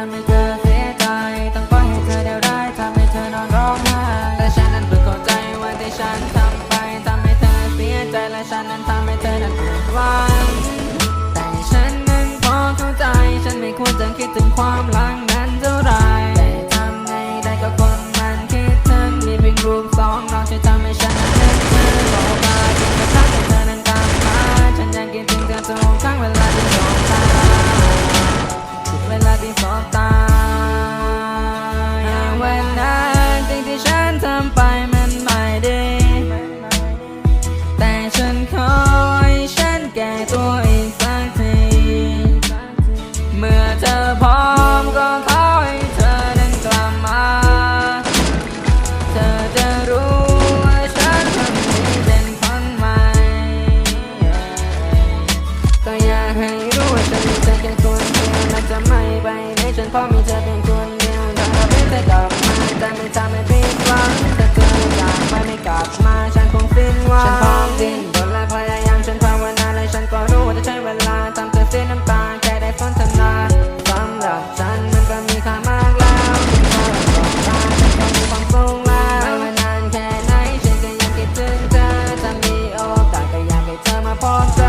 ทำให้เธอเสียใจ ต้องปอให้เธอเดีได้ทำให้เธอนอนร้องไห้และฉันนั้นเพิ่เข้าใจว่าที่ฉันทำไปทำให้เธอเสียใจและฉันนั้นทำให้เธอนั้นหวังแต่ฉันนั้นพอเข้าใจ ฉันไม่ควรจะคิดถึงความล เธอพร้อมก็ขอให้เธอนั้นกลับมา เธอจะรู้ว่าฉันทำนี้เป็นคนใหม่ ก็อยากให้รู้ว่าฉันเป็นคนเดียวน่าจะไม่ไปไหนฉันพร้อมมีเธอเป็นคนเดียวเธอไม่นด้กลับมาแต่ไม่ทำให้ผิดหวังแต่เธออยากไปไม่กลับมาฉันคงสิ้นหวังฉันพร้อมสิ้ my bonfire.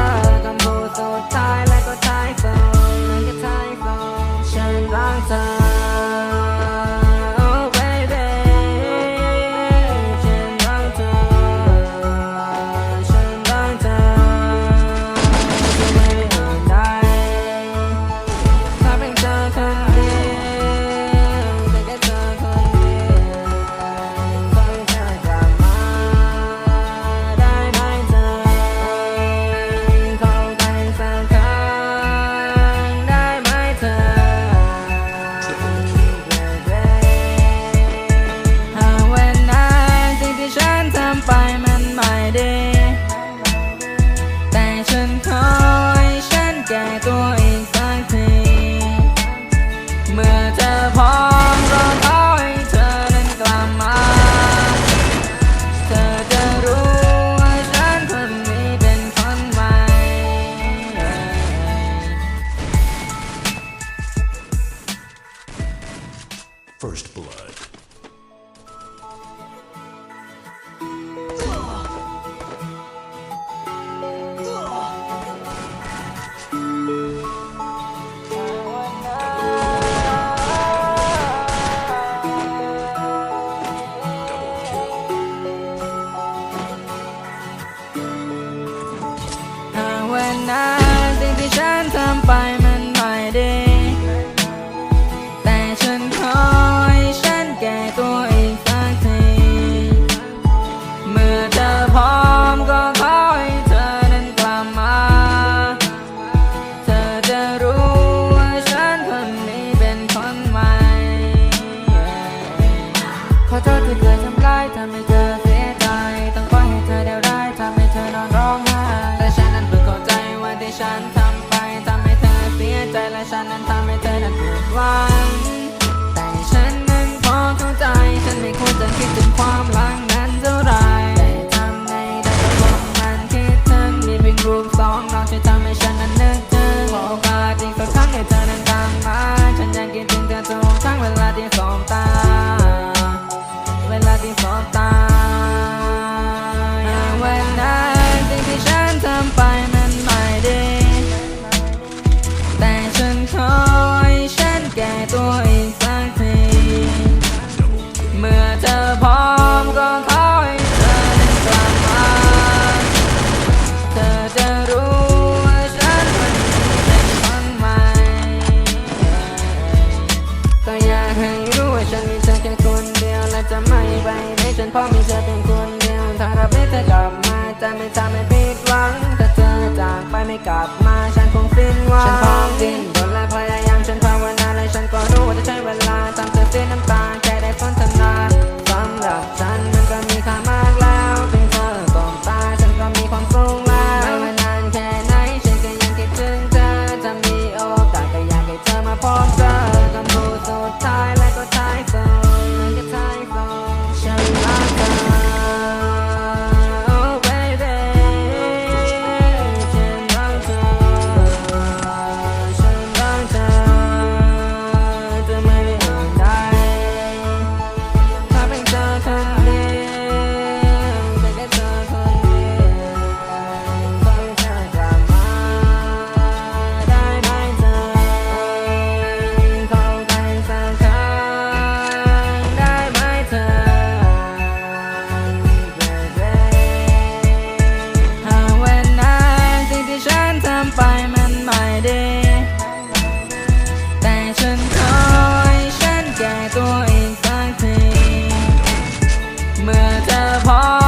อพร้อมรอคอยเธอนั้นกลับมา เธอจะรู้ว่าฉันคนนี้เป็นคนใหม่ First Blood. na Hindi di siya sampay ถึงความหลัง พราะมีเธอเป็นคนเดียวถ้าไม่เธอกลับมาจะไม่ทำให้ผิดหวังถ้าเธอจากไปไม่กลับมาางทีเมื่อเธอพอ